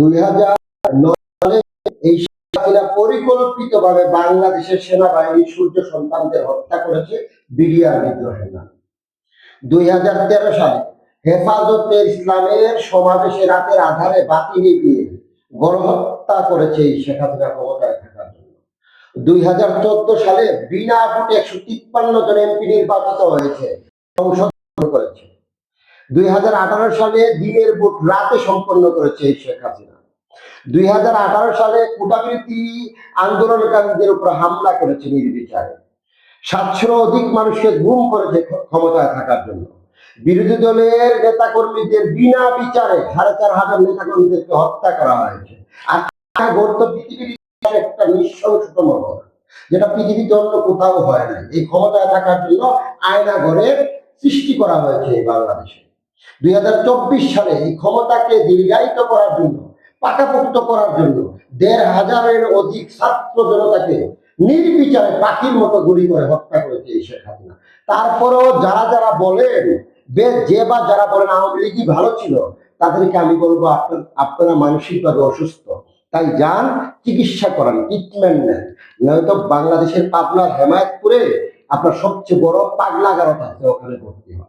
দুই নয় বাংলাদেশের সেনাবাহিনী সূর্য সন্তানদের হত্যা করেছে বিডিআর বিদ্রোহের নামে দুই হাজার তেরো সালে হেফাজতে ইসলামের সমাবেশে রাতের আধারে বাতি নিভিয়ে গণহত্যা করেছে এই শেখ হাসিনা ক্ষমতায় থাকার জন্য। দুই হাজার চোদ্দ সালে বিনা ভোটে একশো তিপ্পান্ন জন এমপি নির্বাচিত হয়েছে করেছে। দুই হাজার আঠারো সালে দিনের ভোট রাতে সম্পন্ন করেছে এই শেখ হাসিনা। দুই হাজার আঠারো সালে কোটাবৃত্তি আন্দোলনকারীদের উপর হামলা করেছে নির্বিচারে। সাতশো অধিক মানুষকে গুম করেছে ক্ষমতায় থাকার জন্য। বিরোধী দলের নেতাকর্মীদের বিনা বিচারে সাড়ে চার হাজার নেতাকর্মীদেরকে হত্যা করা হয়েছে। আর তা গড়ত পৃথিবীর একটা নৃশংসতম ঘটনা যেটা পৃথিবীতে অন্য কোথাও হয় না এই ক্ষমতায় থাকার জন্য আয়না ঘরের সৃষ্টি করা হয়েছে এই বাংলাদেশে। দুই হাজার চব্বিশ সালে এই ক্ষমতাকে দীর্ঘায়িত করার জন্য পাকাপোক্ত করার জন্য দেড় হাজারের অধিক ছাত্র জনতাকে নির্বিচারে পাখির মতো গুলি করে হত্যা করেছে এই শেখ হাসিনা। তারপরেও যারা যারা বলেন, বে- যে বা যারা বলেন আওয়ামী লীগই ভালো ছিল, তাদেরকে আমি বলব আপনার, আপনারা মানসিকভাবে অসুস্থ। তাই যান, চিকিৎসা করান ট্রিটমেন্ট নেন। নয়তো বাংলাদেশের পাবনার হেমায়তপুরে আপনার সবচেয়ে বড় পাগলাগারত আছে, ওখানে ভর্তি হন।